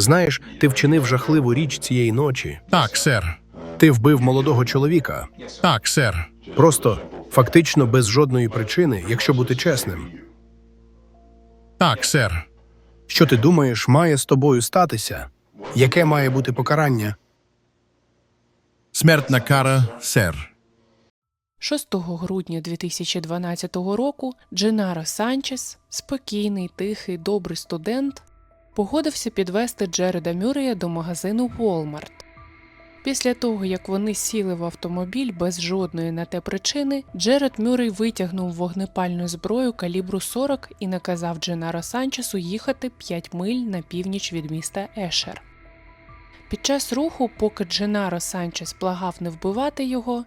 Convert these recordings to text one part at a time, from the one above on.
Знаєш, ти вчинив жахливу річ цієї ночі. Так, сер. Ти вбив молодого чоловіка. Так, сер. Просто фактично без жодної причини, якщо бути чесним. Так, сер. Що ти думаєш, має з тобою статися? Яке має бути покарання? Смертна кара, сер. 6 грудня 2012 року Дженаро Санчес, спокійний, тихий, добрий студент, погодився підвести Джереда Мюррея до магазину Walmart. Після того, як вони сіли в автомобіль без жодної на те причини, Джеред Мюррей витягнув вогнепальну зброю калібру 40 і наказав Дженаро Санчесу їхати 5 миль на північ від міста Ешер. Під час руху, поки Дженаро Санчес благав не вбивати його,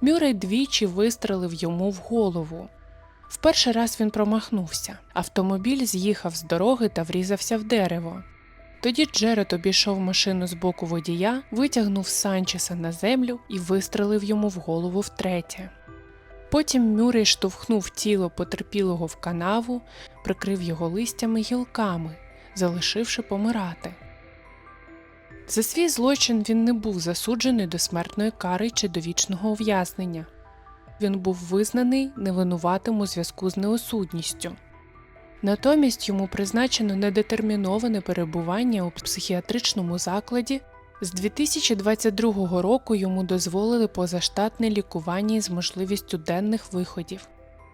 Мюррей двічі вистрелив йому в голову. В перший раз він промахнувся. Автомобіль з'їхав з дороги та врізався в дерево. Тоді Джеред обійшов машину з боку водія, витягнув Санчеса на землю і вистрелив йому в голову втретє. Потім Мюррей штовхнув тіло потерпілого в канаву, прикрив його листями гілками, залишивши помирати. За свій злочин він не був засуджений до смертної кари чи до вічного ув'язнення. Він був визнаний невинуватим у зв'язку з неосудністю. Натомість йому призначено недетерміноване перебування у психіатричному закладі. З 2022 року йому дозволили позаштатне лікування з можливістю денних виходів,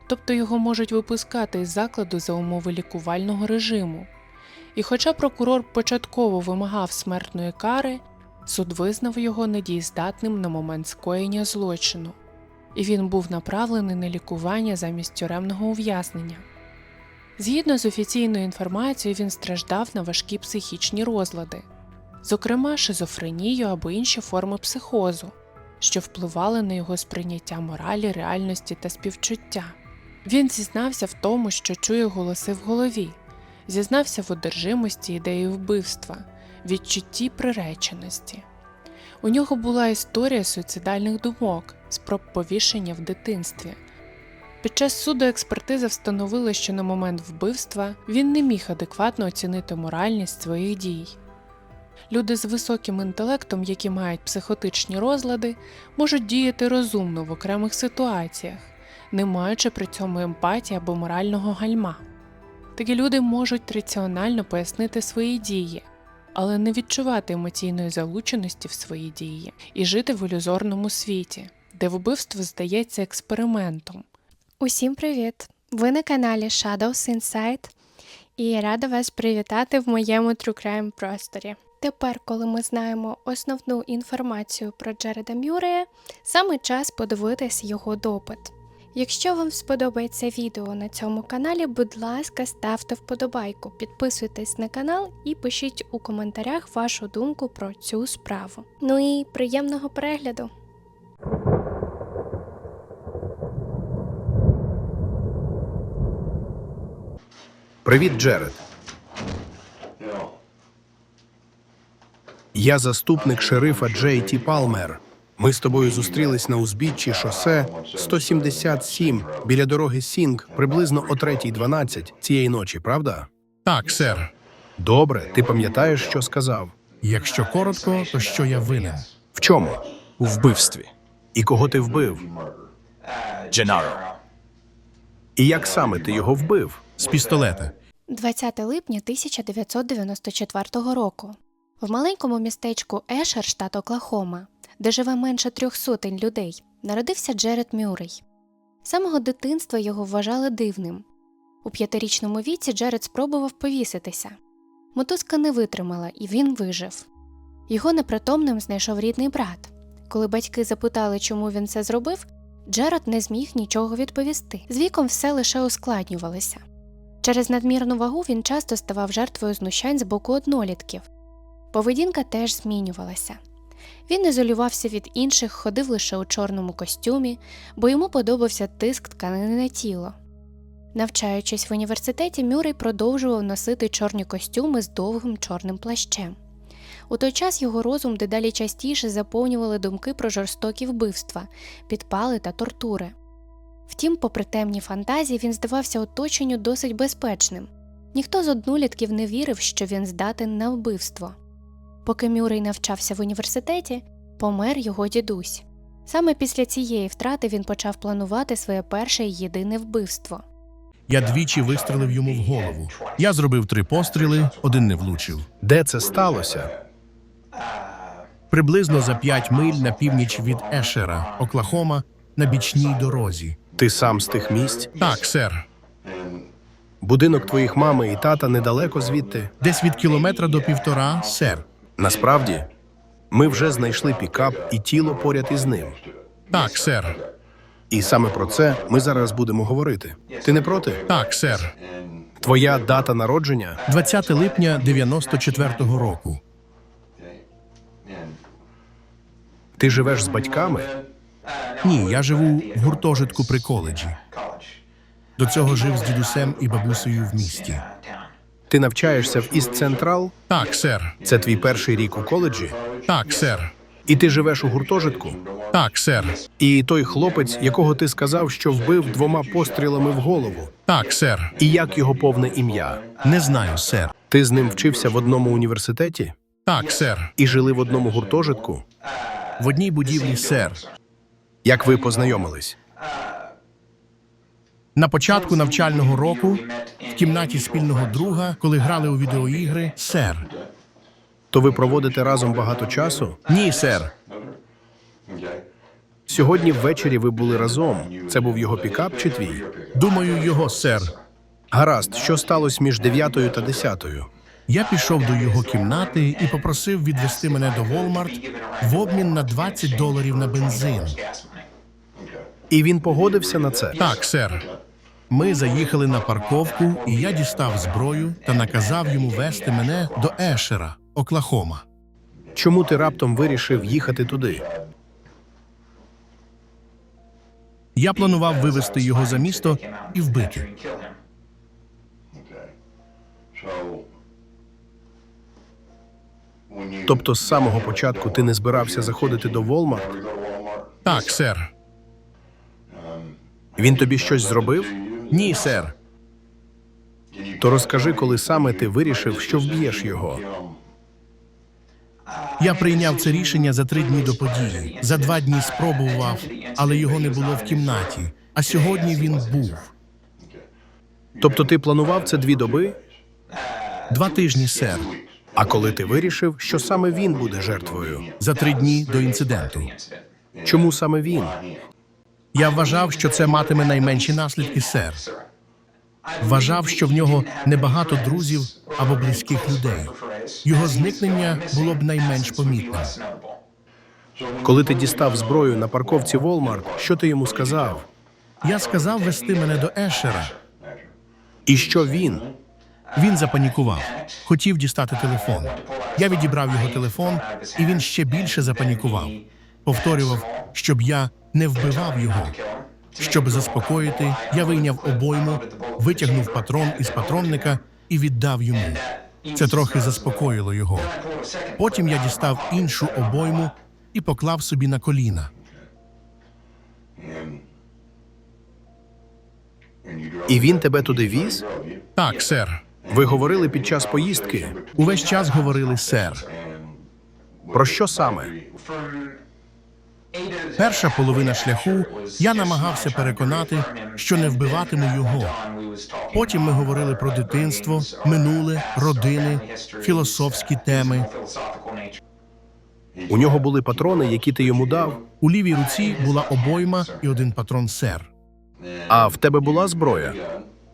тобто його можуть випускати із закладу за умови лікувального режиму. І хоча прокурор початково вимагав смертної кари, суд визнав його недієздатним на момент скоєння злочину, і він був направлений на лікування замість тюремного ув'язнення. Згідно з офіційною інформацією, він страждав на важкі психічні розлади, зокрема шизофренію або інші форми психозу, що впливали на його сприйняття моралі, реальності та співчуття. Він зізнався в тому, що чує голоси в голові, зізнався в одержимості ідеї вбивства, відчутті приреченості. У нього була історія суїцидальних думок, спроб повішення в дитинстві. Під час суду експертиза встановила, що на момент вбивства він не міг адекватно оцінити моральність своїх дій. Люди з високим інтелектом, які мають психотичні розлади, можуть діяти розумно в окремих ситуаціях, не маючи при цьому емпатії або морального гальма. Такі люди можуть раціонально пояснити свої дії, але не відчувати емоційної залученості в свої дії і жити в ілюзорному світі, де вбивство здається експериментом. Усім привіт! Ви на каналі Shadows Inside і рада вас привітати в моєму True Crime просторі. Тепер, коли ми знаємо основну інформацію про Джереда Мюррея, саме час подивитись його допит. Якщо вам сподобається відео на цьому каналі, будь ласка, ставте вподобайку, підписуйтесь на канал і пишіть у коментарях вашу думку про цю справу. Ну і приємного перегляду! Привіт, Джеред. Я заступник шерифа Джей Ті Палмер. Ми з тобою зустрілись на узбіччі шосе 177 біля дороги Сінг приблизно о 3.12 цієї ночі, правда? Так, сер. Добре, ти пам'ятаєш, що сказав? Якщо коротко, то що я винен? В чому? у вбивстві І кого ти вбив? Дженаро. І як саме ти його вбив? З пістолета. 20 липня 1994 року в маленькому містечку Ешер, штат Оклахома, де живе менше трьох сотень людей, народився Джеред Мюррей. З самого дитинства його вважали дивним. У п'ятирічному віці Джеред спробував повіситися. Мотузка не витримала, і він вижив. Його непритомним знайшов рідний брат. Коли батьки запитали, чому він це зробив, Джеред не зміг нічого відповісти. З віком все лише ускладнювалося. Через надмірну вагу він часто ставав жертвою знущань з боку однолітків. Поведінка теж змінювалася. Він ізолювався від інших, ходив лише у чорному костюмі, бо йому подобався тиск тканини на тіло. Навчаючись в університеті, Мюррей продовжував носити чорні костюми з довгим чорним плащем. У той час його розум дедалі частіше заповнювали думки про жорстокі вбивства, підпали та тортури. Втім, попри темні фантазії, він здавався оточенню досить безпечним. Ніхто з однолітків не вірив, що він здатен на вбивство. Поки Мюррей навчався в університеті, помер його дідусь. Саме після цієї втрати він почав планувати своє перше і єдине вбивство. Я двічі вистрелив йому в голову. Я зробив три постріли, один не влучив. Де це сталося? Приблизно за п'ять миль на північ від Ешера, Оклахома, на бічній дорозі. Ти сам з тих місць? Так, сер. Будинок твоїх мами і тата недалеко звідти. Десь від кілометра до півтора, сер. Насправді, ми вже знайшли пікап і тіло поряд із ним. Так, сер. І саме про це ми зараз будемо говорити. Ти не проти? Так, сер. Твоя дата народження 20 липня 94-го року. ти живеш з батьками? Ні, я живу в гуртожитку при коледжі. До цього жив з дідусем і бабусею в місті. Ти навчаєшся в Іст Централ? Так, сер. Це твій перший рік у коледжі? Так, сер. І ти живеш у гуртожитку? Так, сер. І той хлопець, якого ти сказав, що вбив двома пострілами в голову. Так, сер. І як його повне ім'я? Не знаю, сер. Ти з ним вчився в одному університеті Так, сер. і жили в одному гуртожитку? В одній будівлі, сер. Як ви познайомились? На початку навчального року в кімнаті спільного друга, коли грали у відеоігри, сер. То ви проводите разом багато часу? Ні, сер. Сьогодні ввечері ви були разом. Це був його пікап чи твій? Думаю, його сер. Гаразд, що сталося між 9 та 10? Я пішов до його кімнати і попросив відвести мене до Walmart в обмін на 20 доларів на бензин. І він погодився на це. Так, сер. Ми заїхали на парковку, і я дістав зброю та наказав йому вести мене до Ешера, Оклахома. Чому ти раптом вирішив їхати туди? Я планував вивести його за місто і вбити. Тобто з самого початку ти не збирався заходити до Walmart? Так, сер. Він тобі щось зробив? Ні, сер. То розкажи, коли саме ти вирішив, що вб'єш його. Я прийняв це рішення за три дні до події. За два дні спробував, але його не було в кімнаті. А сьогодні він був. Тобто ти планував це дві доби? Два тижні, сер. А коли ти вирішив, що саме він буде жертвою? За три дні до інциденту. Чому саме він? Я вважав, що це матиме найменші наслідки, сер. Вважав, що в нього небагато друзів або близьких людей. Його зникнення було б найменш помітним. Коли ти дістав зброю на парковці Walmart, що ти йому сказав? Я сказав вести мене до Ешера. І що він? Він запанікував, хотів дістати телефон. Я відібрав його телефон, і він ще більше запанікував. Повторював, щоб я не вбивав його. Щоб заспокоїти, я вийняв обойму, витягнув патрон із патронника і віддав йому. Це трохи заспокоїло його. Потім я дістав іншу обойму і поклав собі на коліна. І він тебе туди віз? Так, сер. Ви говорили під час поїздки? Увесь час говорили сер. Про що саме? Перша половина шляху я намагався переконати, що не вбиватиму його. Потім ми говорили про дитинство, минуле, родини, філософські теми. У нього були патрони, які ти йому дав, У лівій руці була обойма і один патрон сер. а в тебе була зброя?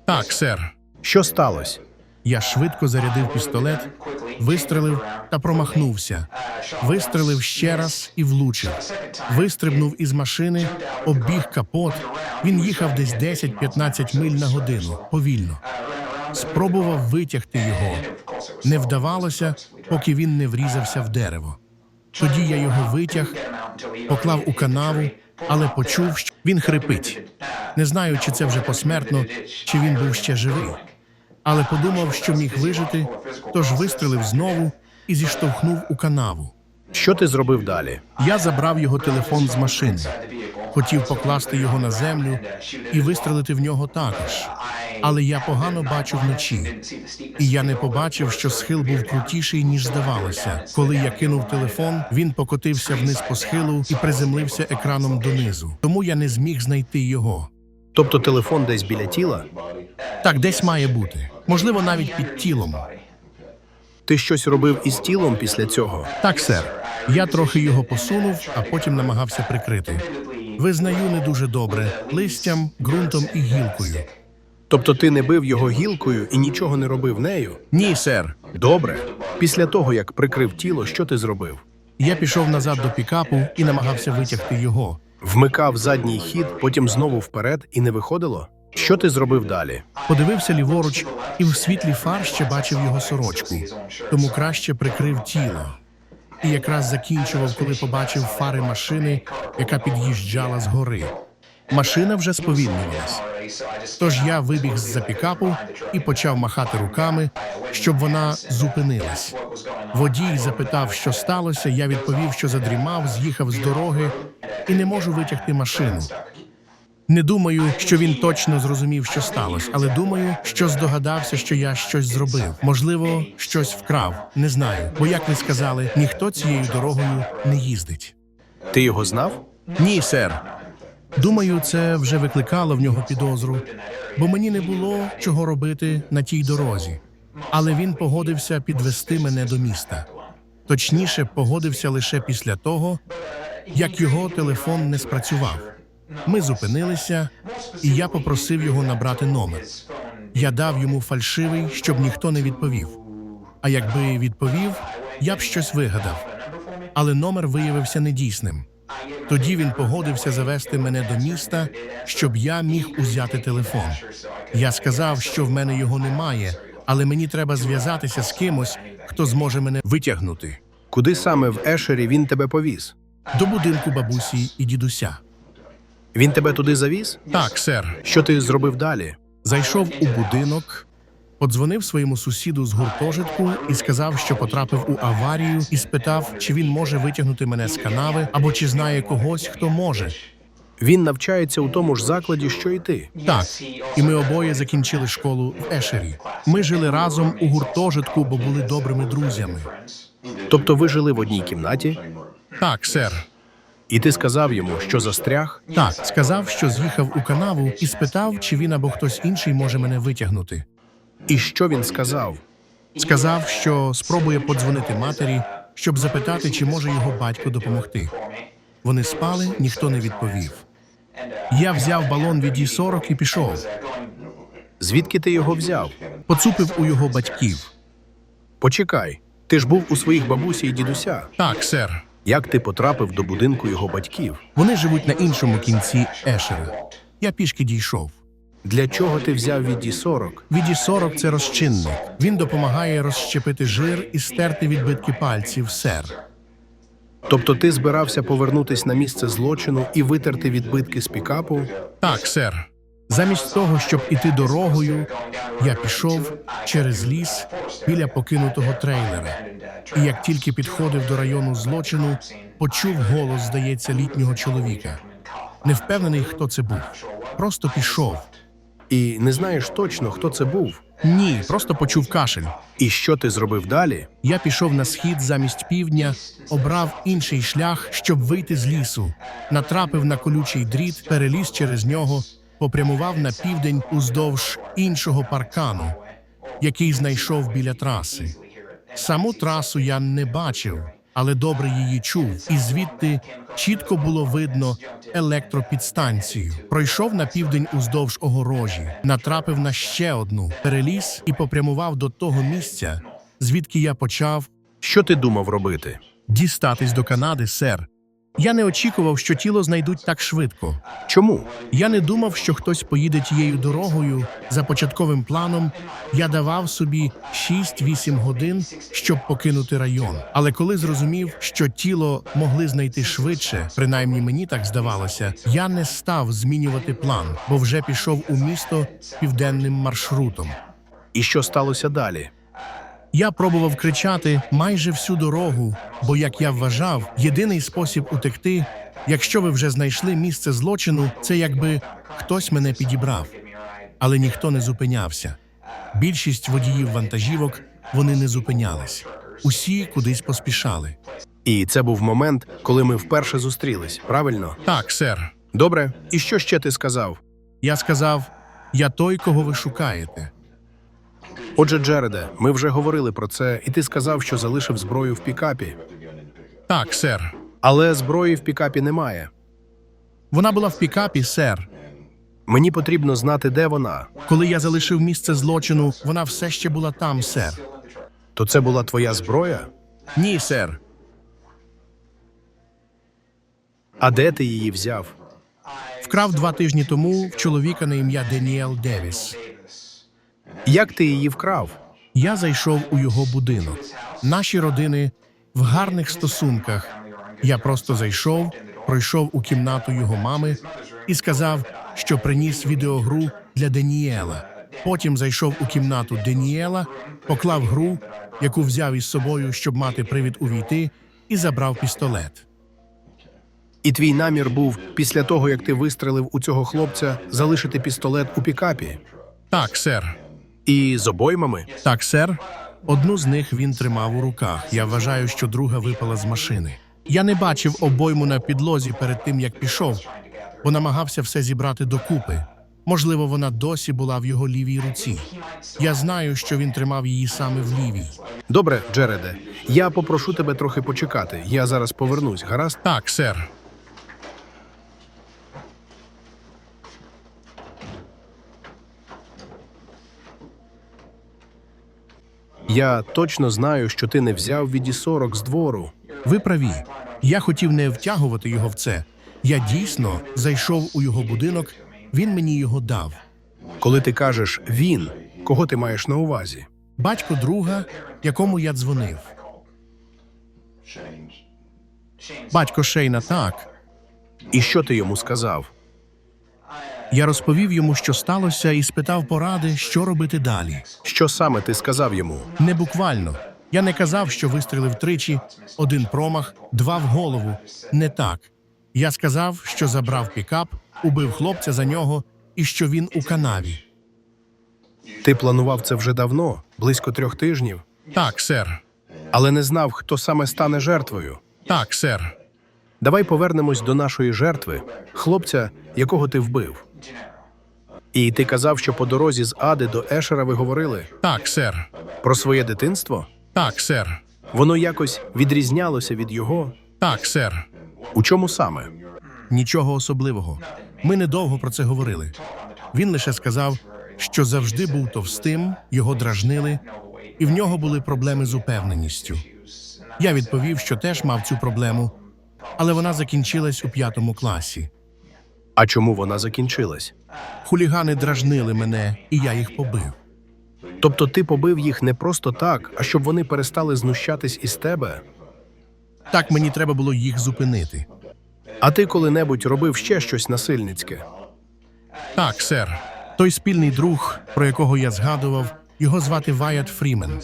Так, сер. Що сталося? Я швидко зарядив пістолет, вистрелив та промахнувся. Вистрелив ще раз і влучив. Вистрибнув із машини, оббіг капот. Він їхав десь 10-15 миль на годину, повільно. Спробував витягти його. Не вдавалося, поки він не врізався в дерево. Тоді я його витяг, поклав у канаву, але почув, що він хрипить. Не знаю, чи це вже посмертно, чи він був ще живий. Але подумав, що міг вижити, тож вистрелив знову і зіштовхнув у канаву. Що ти зробив далі? Я забрав його телефон з машини, хотів покласти його на землю і вистрелити в нього також. але я погано бачу вночі. І я не побачив, що схил був крутіший, ніж здавалося. Коли я кинув телефон, він покотився вниз по схилу і приземлився екраном донизу. Тому я не зміг знайти його. Тобто телефон десь біля тіла? Так, десь має бути. Можливо, навіть під тілом. Ти щось робив із тілом після цього? Так, сер. Я трохи його посунув, а потім намагався прикрити. Визнаю не дуже добре листям, ґрунтом і гілкою. Тобто ти не бив його гілкою і нічого не робив нею? Ні, сер. Добре. Після того, як прикрив тіло, що ти зробив? Я пішов назад до пікапу і намагався витягти його. Вмикав задній хід, потім знову вперед і не виходило? Що ти зробив далі? Подивився ліворуч і в світлі фар ще бачив його сорочку, тому краще прикрив тіло. І якраз закінчував, коли побачив фари машини, яка під'їжджала з гори. Машина вже сповільнювалась. Тож я вибіг з-за пікапу і почав махати руками, щоб вона зупинилась. Водій запитав, що сталося. Я відповів, що задрімав, з'їхав з дороги і не можу витягти машину. Не думаю, що він точно зрозумів, що сталося, але думаю, що здогадався, що я щось зробив. Можливо, щось вкрав. Не знаю. Бо, як ви сказали, ніхто цією дорогою не їздить. Ти його знав? Ні, сер. Думаю, це вже викликало в нього підозру, бо мені не було чого робити на тій дорозі. Але він погодився підвести мене до міста. Точніше, погодився лише після того, як його телефон не спрацював. Ми зупинилися, і я попросив його набрати номер. Я дав йому фальшивий, щоб ніхто не відповів. А якби відповів, я б щось вигадав. Але номер виявився недійсним. Тоді він погодився завести мене до міста, щоб я міг узяти телефон. Я сказав, що в мене його немає, але мені треба зв'язатися з кимось, хто зможе мене витягнути Куди саме в Ешері він тебе повіз? до будинку бабусі і дідуся. Він тебе туди завіз? Так, сер. Що ти зробив далі? Зайшов у будинок, подзвонив своєму сусіду з гуртожитку і сказав, що потрапив у аварію, і спитав, чи він може витягнути мене з канави або чи знає когось, хто може. Він навчається у тому ж закладі, що і ти. Так, і ми обоє закінчили школу в Ешері. Ми жили разом у гуртожитку, бо були добрими друзями. Тобто ви жили в одній кімнаті, Так, сер. І ти сказав йому, що застряг? Так, сказав, що з'їхав у канаву і спитав, чи він або хтось інший може мене витягнути. І що він сказав? Сказав, що спробує подзвонити матері, щоб запитати, чи може його батько допомогти. Вони спали, ніхто не відповів. Я взяв балон від Ді-40 і пішов. Звідки ти його взяв? Поцупив у його батьків. Почекай, ти ж був у своїх бабусі і дідуся. Так, сер. Як ти потрапив до будинку його батьків? Вони живуть на іншому кінці Ешеру. Я пішки дійшов. Для чого ти взяв від Ді-40? Віді 40 це розчинник. Він допомагає розщепити жир і стерти відбитки пальців, сер. Тобто ти збирався повернутись на місце злочину і витерти відбитки з пікапу? Так, сер. Замість того, щоб іти дорогою, я пішов через ліс біля покинутого трейлера. І як тільки підходив до району злочину, почув голос, здається, літнього чоловіка. Не впевнений, хто це був. Просто пішов. І не знаєш точно, хто це був. Ні, просто почув кашель. І що ти зробив далі? Я пішов на схід замість півдня, обрав інший шлях, щоб вийти з лісу. Натрапив на колючий дріт, переліз через нього, попрямував на південь уздовж іншого паркану, який знайшов біля траси. Саму трасу я не бачив, але добре її чув, і звідти чітко було видно електропідстанцію. Пройшов на південь уздовж огорожі, натрапив на ще одну, переліз і попрямував до того місця, звідки я почав Що ти думав робити? дістатись до Канади, сер. Я не очікував, що тіло знайдуть так швидко. Чому? Я не думав, що хтось поїде тією дорогою. За початковим планом я давав собі 6-8 годин, щоб покинути район. Але коли зрозумів, що тіло могли знайти швидше, принаймні мені так здавалося, я не став змінювати план, бо вже пішов у місто південним маршрутом. І що сталося далі? Я пробував кричати майже всю дорогу, бо, як я вважав, єдиний спосіб утекти, якщо ви вже знайшли місце злочину, це якби хтось мене підібрав. але ніхто не зупинявся. Більшість водіїв вантажівок вони не зупинялись. Усі кудись поспішали. І це був момент, коли ми вперше зустрілись, правильно? Так, сер. Добре, і що ще ти сказав? Я сказав: я той, кого ви шукаєте. Отже, Джереде, ми вже говорили про це, і ти сказав, що залишив зброю в пікапі. Так, сер. Але зброї в пікапі немає. Вона була в пікапі, сер. Мені потрібно знати, де вона. Коли я залишив місце злочину, вона все ще була там, сер. То це була твоя зброя? Ні, сер. А де ти її взяв? Вкрав два тижні тому в чоловіка на ім'я Деніел Девіс. Як ти її вкрав? Я зайшов у його будинок. Наші родини в гарних стосунках. Я просто зайшов, пройшов у кімнату його мами і сказав, що приніс відеогру для Деніела. Потім зайшов у кімнату Деніела, поклав гру, яку взяв із собою, щоб мати привід увійти, і забрав пістолет. І твій намір був після того, як ти вистрелив у цього хлопця, залишити пістолет у пікапі. Так, сер. І з обоймами? Так, сер. Одну з них він тримав у руках. Я вважаю, що друга випала з машини. Я не бачив обойму на підлозі перед тим, як пішов, бо намагався все зібрати докупи. Можливо, вона досі була в його лівій руці. Я знаю, що він тримав її саме в лівій. Добре, Джереде, я попрошу тебе трохи почекати. Я зараз повернусь, гаразд? Так, сер. Я точно знаю, що ти не взяв віді 40 з двору. Ви праві. Я хотів не втягувати його в це. Я дійсно зайшов у його будинок, він мені його дав. Коли ти кажеш він, кого ти маєш на увазі? Батько друга, якому я дзвонив. Батько Шейна так. І що ти йому сказав? Я розповів йому, що сталося, і спитав поради, що робити далі. Що саме ти сказав йому? Не буквально. Я не казав, що вистрілив тричі, один промах, два в голову. Не так. Я сказав, що забрав пікап, убив хлопця за нього і що він у канаві. Ти планував це вже давно, близько трьох тижнів, Так, сер. але не знав, хто саме стане жертвою. Так, сер. Давай повернемось до нашої жертви, хлопця, якого ти вбив. І ти казав, що по дорозі з Ади до Ешера ви говорили Так, сер. про своє дитинство? Так, сер. Воно якось відрізнялося від його. Так, сер. У чому саме? Нічого особливого. Ми недовго про це говорили. Він лише сказав, що завжди був товстим, його дражнили, і в нього були проблеми з упевненістю. Я відповів, що теж мав цю проблему, але вона закінчилась у п'ятому класі. А чому вона закінчилась? Хулігани дражнили мене, і я їх побив. Тобто ти побив їх не просто так, а щоб вони перестали знущатись із тебе? Так мені треба було їх зупинити. А ти коли-небудь робив ще щось насильницьке? Так, сер. Той спільний друг, про якого я згадував, його звати Ваят Фрімен.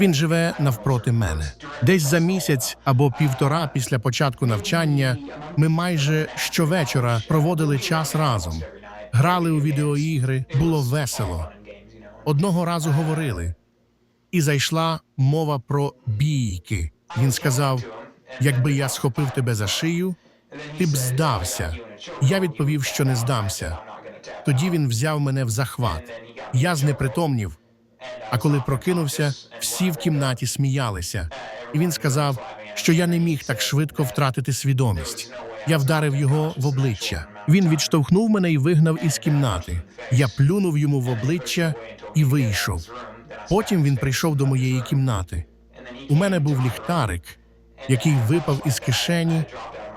Він живе навпроти мене. Десь за місяць або півтора після початку навчання ми майже щовечора проводили час разом, грали у відеоігри, було весело. Одного разу говорили, і зайшла мова про бійки. Він сказав: якби я схопив тебе за шию, ти б здався. Я відповів, що не здамся. Тоді він взяв мене в захват. Я знепритомнів. А коли прокинувся, всі в кімнаті сміялися. І він сказав, що я не міг так швидко втратити свідомість. Я вдарив його в обличчя. Він відштовхнув мене і вигнав із кімнати. Я плюнув йому в обличчя і вийшов. Потім він прийшов до моєї кімнати. У мене був ліхтарик, який випав із кишені.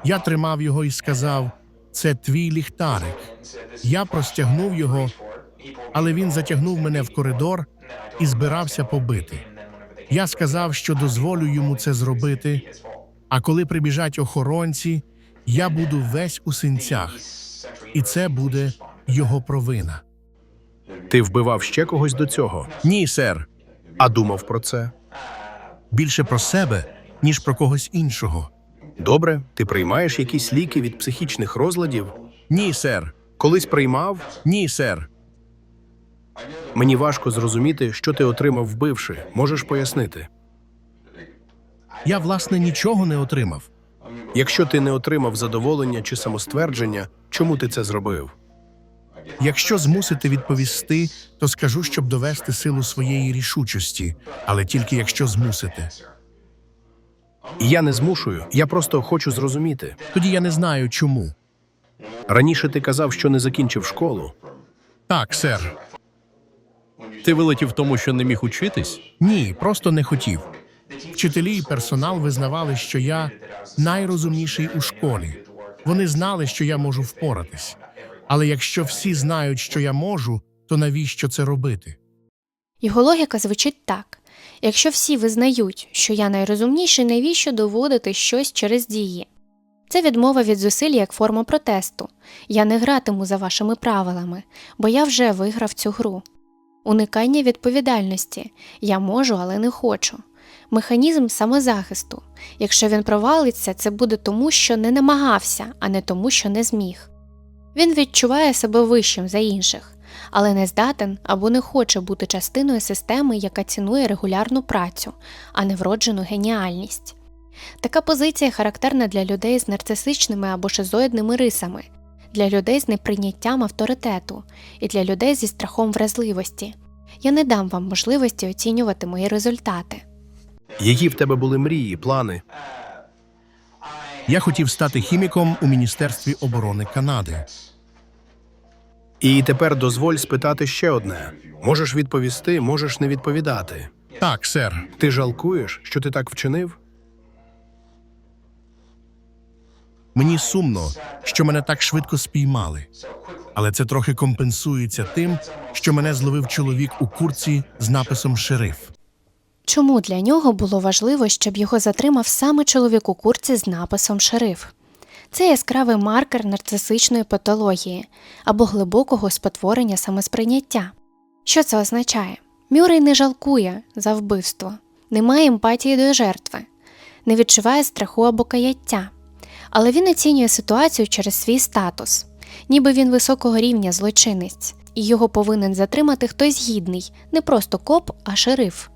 Я тримав його і сказав: це твій ліхтарик. Я простягнув його, але він затягнув мене в коридор і збирався побити. Я сказав, що дозволю йому це зробити. А коли прибіжать охоронці, я буду весь у синцях, і це буде його провина. Ти вбивав ще когось до цього, Ні, сер, а думав про це? більше про себе, ніж про когось іншого. Добре, ти приймаєш якісь ліки від психічних розладів? Ні, сер, Колись приймав? ні, сер. Мені важко зрозуміти, що ти отримав вбивши. Можеш пояснити? Я, власне, нічого не отримав. Якщо ти не отримав задоволення чи самоствердження, чому ти це зробив? Якщо змусити відповісти, то скажу, щоб довести силу своєї рішучості, але тільки якщо змусити. Я не змушую, я просто хочу зрозуміти. Тоді я не знаю чому. Раніше ти казав, що не закінчив школу. Так, сер. Ти вилетів тому, що не міг учитись? Ні, просто не хотів. Вчителі і персонал визнавали, що я найрозумніший у школі. Вони знали, що я можу впоратись. Але якщо всі знають, що я можу, то навіщо це робити? Його логіка звучить так: якщо всі визнають, що я найрозумніший, навіщо доводити щось через дії? Це відмова від зусиль як форма протесту. Я не гратиму за вашими правилами, бо я вже виграв цю гру. Уникання відповідальності я можу, але не хочу. Механізм самозахисту. Якщо він провалиться, це буде тому, що не намагався, а не тому, що не зміг. Він відчуває себе вищим за інших, але не здатен або не хоче бути частиною системи, яка цінує регулярну працю, а не вроджену геніальність. Така позиція характерна для людей з нарцисичними або шизоїдними рисами, для людей з неприйняттям авторитету і для людей зі страхом вразливості. Я не дам вам можливості оцінювати мої результати. Які в тебе були мрії, плани? Я хотів стати хіміком у Міністерстві оборони Канади. І тепер дозволь спитати ще одне: можеш відповісти, можеш не відповідати. Так, сер. Ти жалкуєш, що ти так вчинив? Мені сумно, що мене так швидко спіймали. Але це трохи компенсується тим, що мене зловив чоловік у курці з написом Шериф. Чому для нього було важливо, щоб його затримав саме чоловік у курці з написом шериф? Це яскравий маркер нарцисичної патології або глибокого спотворення самосприйняття. Що це означає? Мюррей не жалкує за вбивство, не має емпатії до жертви, не відчуває страху або каяття, але він оцінює ситуацію через свій статус, ніби він високого рівня злочинець, і його повинен затримати хтось гідний, не просто коп, а шериф.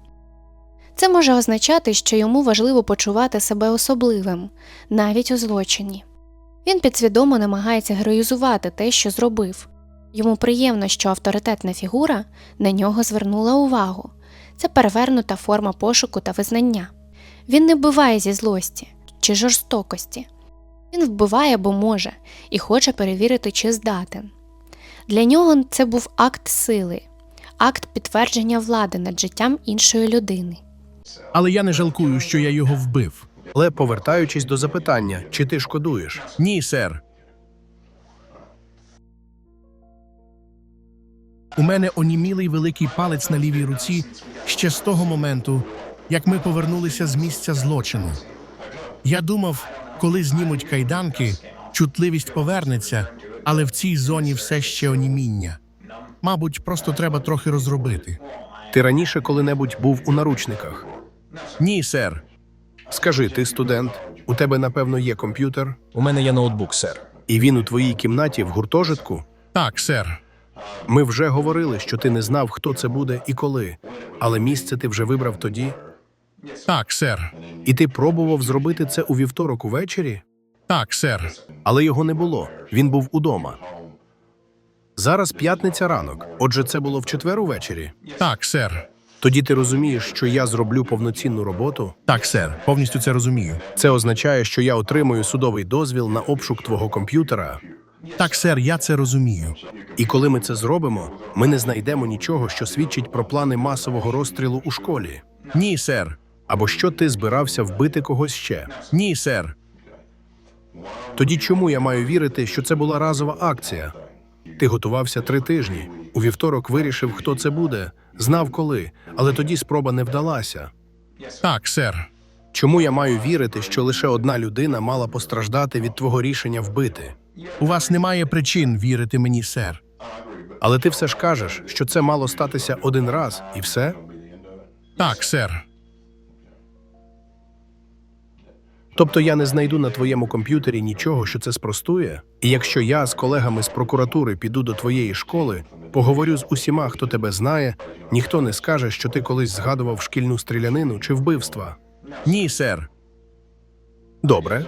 Це може означати, що йому важливо почувати себе особливим, навіть у злочині. Він підсвідомо намагається героїзувати те, що зробив. Йому приємно, що авторитетна фігура на нього звернула увагу. Це перевернута форма пошуку та визнання. Він не вбиває зі злості чи жорстокості. Він вбиває, бо може, і хоче перевірити, чи здатен. Для нього це був акт сили, акт підтвердження влади над життям іншої людини. Але я не жалкую, що я його вбив. Але повертаючись до запитання, чи ти шкодуєш? Ні, сер. У мене онімілий великий палець на лівій руці ще з того моменту, як ми повернулися з місця злочину. Я думав, коли знімуть кайданки, чутливість повернеться, але в цій зоні все ще оніміння. Мабуть, просто треба трохи розробити. Ти раніше коли-небудь був у наручниках? Ні, сер. Скажи, ти студент, у тебе напевно є комп'ютер, У мене є ноутбук, сер. і він у твоїй кімнаті в гуртожитку? Так, сер. Ми вже говорили, що ти не знав, хто це буде і коли, але місце ти вже вибрав тоді, Так, сер. і ти пробував зробити це у вівторок увечері, Так, сер. але його не було. Він був удома. Зараз п'ятниця ранок. Отже, це було в четвер увечері. Так, сер. Тоді ти розумієш, що я зроблю повноцінну роботу. Так, сер. Повністю це розумію. Це означає, що я отримую судовий дозвіл на обшук твого комп'ютера. Так, сер, я це розумію. І коли ми це зробимо, ми не знайдемо нічого, що свідчить про плани масового розстрілу у школі. Ні, сер. Або що ти збирався вбити когось ще. Ні, сер. Тоді чому я маю вірити, що це була разова акція? Ти готувався три тижні. У вівторок вирішив, хто це буде, знав коли, але тоді спроба не вдалася. Так, сер. Чому я маю вірити, що лише одна людина мала постраждати від твого рішення вбити? У вас немає причин вірити мені, сер. Але ти все ж кажеш, що це мало статися один раз і все? Так, сер. Тобто я не знайду на твоєму комп'ютері нічого, що це спростує? І якщо я з колегами з прокуратури піду до твоєї школи, поговорю з усіма, хто тебе знає, ніхто не скаже, що ти колись згадував шкільну стрілянину чи вбивства. Ні, сер. Добре.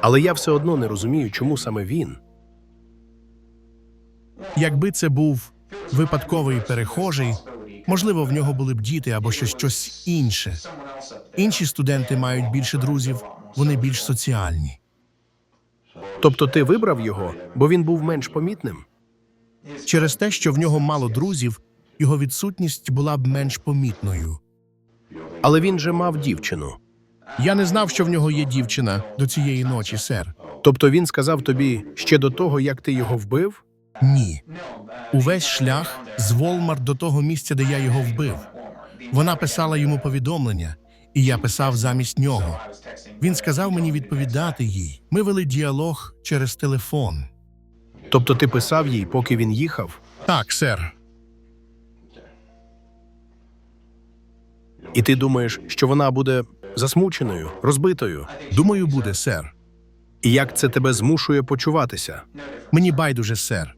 Але я все одно не розумію, чому саме він. Якби це був випадковий перехожий, можливо, в нього були б діти або ще щось інше. Інші студенти мають більше друзів, вони більш соціальні. Тобто ти вибрав його, бо він був менш помітним? Через те, що в нього мало друзів, його відсутність була б менш помітною. Але він же мав дівчину. Я не знав, що в нього є дівчина до цієї ночі, сер. Тобто він сказав тобі ще до того, як ти його вбив? Ні. Увесь шлях з Волмар до того місця, де я його вбив. Вона писала йому повідомлення, і я писав замість нього. Він сказав мені відповідати їй. Ми вели діалог через телефон. Тобто ти писав їй, поки він їхав? Так, сер. І ти думаєш, що вона буде засмученою, розбитою? Думаю, буде, сер. І як це тебе змушує почуватися? Мені байдуже, сер.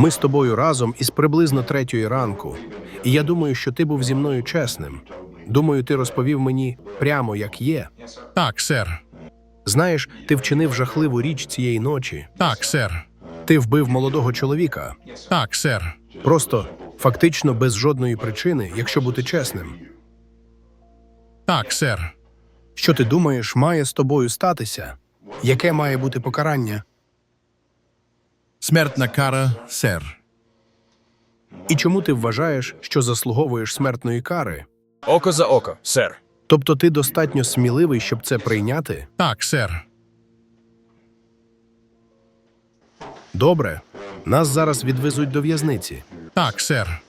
Ми з тобою разом із приблизно третьої ранку, і я думаю, що ти був зі мною чесним. Думаю, ти розповів мені прямо як є. Так, сер. Знаєш, ти вчинив жахливу річ цієї ночі. Так, сер. Ти вбив молодого чоловіка. Так, сер. Просто фактично без жодної причини, якщо бути чесним. Так, сер. Що ти думаєш, має з тобою статися? Яке має бути покарання? Смертна кара, сер. І чому ти вважаєш, що заслуговуєш смертної кари? Око за око, сер. Тобто ти достатньо сміливий, щоб це прийняти? Так, сер. Добре, нас зараз відвезуть до в'язниці. Так, сер.